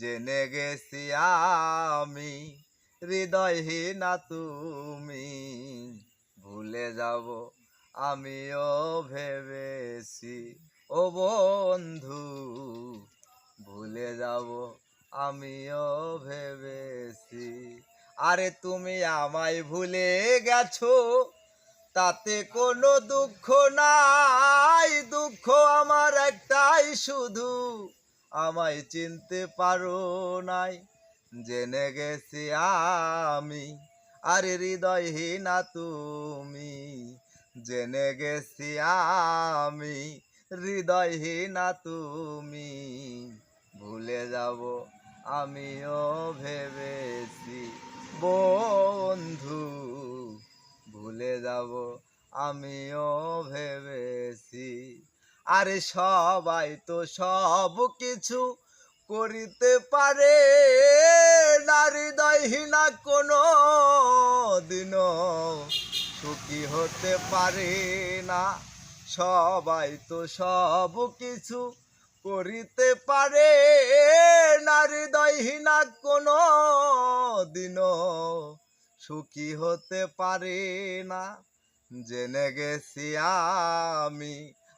জেনে গেছি আমি, হৃদয়হীনা তুমি। ভুলে যাব আমিও ভেবেছি, ও বন্ধু, ভুলে যাব আমিও ভেবেছি। আরে তুমি আমায় ভুলে গেছো, তাতে কোনো দুঃখ নাই, দুঃখ আমার একটাই শুধু। আমায় চিনতে পারো নাই। জেনে গেছি আমি, আরে হৃদয়হীনা তুমি। জেনে গেছি আমি, হৃদয়হীনা তুমি। ভুলে যাব আমিও ভেবেছি, বন্ধু। ভুলে যাব আমিও ভেবেছি। আরে সবাই তো সব কিছু করিতে পারে। নারী দয়হীনা কোনো দিনও সুখী হতে পারে না। সবাই তো সব কিছু করিতে পারে। নারী দয়হীনা কোনো দিনও সুখী হতে পারে না। জেনে গেছি আমি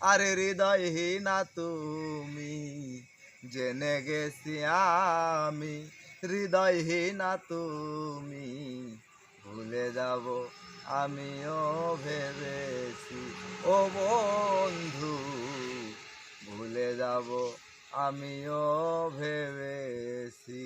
আরে হৃদয়হীনা তুমি জেনে গেছি আমি। হৃদয়হীনা তুমি ভুলে যাব, আমিও ভেবেছি। ও বন্ধু, ভুলে যাব, আমিও ভেবেছি।